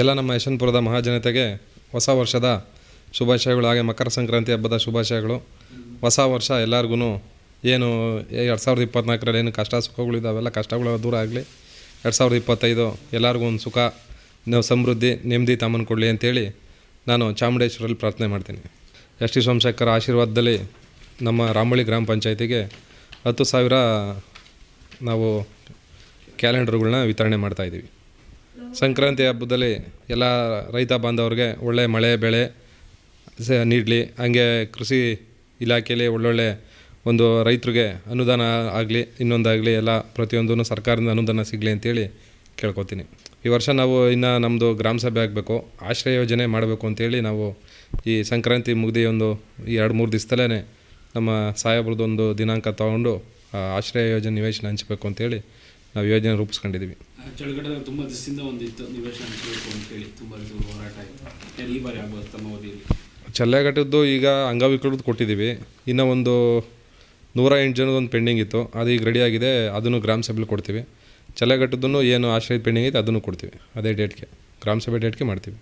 ಎಲ್ಲ ನಮ್ಮ ಯಶವಂತಪುರದ ಮಹಾಜನತೆಗೆ ಹೊಸ ವರ್ಷದ ಶುಭಾಶಯಗಳು, ಹಾಗೆ ಮಕರ ಸಂಕ್ರಾಂತಿ ಹಬ್ಬದ ಶುಭಾಶಯಗಳು. ಹೊಸ ವರ್ಷ ಎಲ್ಲರಿಗೂ ಏನು ಎರಡು ಸಾವಿರದ ಇಪ್ಪತ್ನಾಲ್ಕರಲ್ಲಿ ಏನು ಕಷ್ಟ ಸುಖಗಳು ಇದಾವೆಲ್ಲ ಕಷ್ಟಗಳು ದೂರ ಆಗಲಿ. ಎರಡು ಸಾವಿರದ ಇಪ್ಪತ್ತೈದು ಎಲ್ಲರಿಗೂ ಒಂದು ಸುಖ ನಾವು ಸಮೃದ್ಧಿ, ನೆಮ್ಮದಿ ತಮ್ಮನ್ನು ಕೊಡಲಿ ಅಂತೇಳಿ ನಾನು ಚಾಮುಂಡೇಶ್ವರಲ್ಲಿ ಪ್ರಾರ್ಥನೆ ಮಾಡ್ತೀನಿ. ಎಸ್ ಟಿ ಸೋಮಶೇಖರ್ ಆಶೀರ್ವಾದದಲ್ಲಿ ನಮ್ಮ ರಾಮಳ್ಳಿ ಗ್ರಾಮ ಪಂಚಾಯತಿಗೆ ಹತ್ತು ಸಾವಿರ ನಾವು ಕ್ಯಾಲೆಂಡರ್ಗಳನ್ನ ವಿತರಣೆ ಮಾಡ್ತಾಯಿದ್ದೀವಿ ಸಂಕ್ರಾಂತಿ ಹಬ್ಬದಲ್ಲಿ ಎಲ್ಲ ರೈತ ಬಾಂಧವ್ರಿಗೆ ಒಳ್ಳೆ ಮಳೆ, ಬೆಳೆ ನೀಡಲಿ. ಹಂಗೆ ಕೃಷಿ ಇಲಾಖೆಯಲ್ಲಿ ಒಳ್ಳೊಳ್ಳೆ ಒಂದು ರೈತರಿಗೆ ಅನುದಾನ ಆಗಲಿ, ಇನ್ನೊಂದಾಗಲಿ ಎಲ್ಲ ಪ್ರತಿಯೊಂದೂ ಸರ್ಕಾರದಿಂದ ಅನುದಾನ ಸಿಗಲಿ ಅಂತೇಳಿ ಕೇಳ್ಕೊತೀನಿ. ಈ ವರ್ಷ ನಾವು ಇನ್ನು ನಮ್ಮದು ಗ್ರಾಮ ಸಭೆ ಆಗಬೇಕು. ಆಶ್ರಯ ಯೋಜನೆ ಮಾಡಬೇಕು ಅಂತೇಳಿ ನಾವು ಈ ಸಂಕ್ರಾಂತಿ ಮುಗ್ದು ಒಂದು ಈ ಎರಡು ಮೂರು ದಿವಸದಲ್ಲೇ ನಮ್ಮ ಸಾಹೇಬ್ರದ್ದೊಂದು ದಿನಾಂಕ ತಗೊಂಡು ಆಶ್ರಯ ಯೋಜನೆ ನಿವೇಶನ ಹಂಚಬೇಕು ಅಂತೇಳಿ ನಾವು ಯೋಜನೆ ರೂಪಿಸ್ಕೊಂಡಿದ್ದೀವಿ. ಚಳಿಗಾಲದಲ್ಲಿ ತುಂಬ ದಿವಸದಿಂದ ಒಂದಿತ್ತು ನಿವೇಶನ ಅಂತ ಹೇಳಿ. ತುಂಬ ಹೋರಾಟ ಆಯಿತು. ಈ ಬಾರಿ ಆಗ್ಬೋದು ತಮ್ಮ ಅವಧಿಯಲ್ಲಿ. ಚಲ್ಲೆಘಟ್ಟದ್ದು ಈಗ ಅಂಗವಿಕಲರದ್ದು ಕೊಟ್ಟಿದ್ದೀವಿ. ಇನ್ನೂ ಒಂದು ನೂರ ಎಂಟು ಜನದ ಒಂದು ಪೆಂಡಿಂಗ್ ಇತ್ತು. ಅದು ಈಗ ರೆಡಿ ಆಗಿದೆ. ಅದನ್ನು ಗ್ರಾಮ ಸಭೆಲಿ ಕೊಡ್ತೀವಿ. ಚಲ್ಲೆಘಟ್ಟದ್ದು ಏನು ಆಶ್ರಯ ಪೆಂಡಿಂಗ್ ಐತೆ ಅದನ್ನು ಕೊಡ್ತೀವಿ. ಅದೇ ಡೇಟ್ಗೆ ಗ್ರಾಮ ಸಭೆ ಡೇಟ್ಗೆ ಮಾಡ್ತೀವಿ.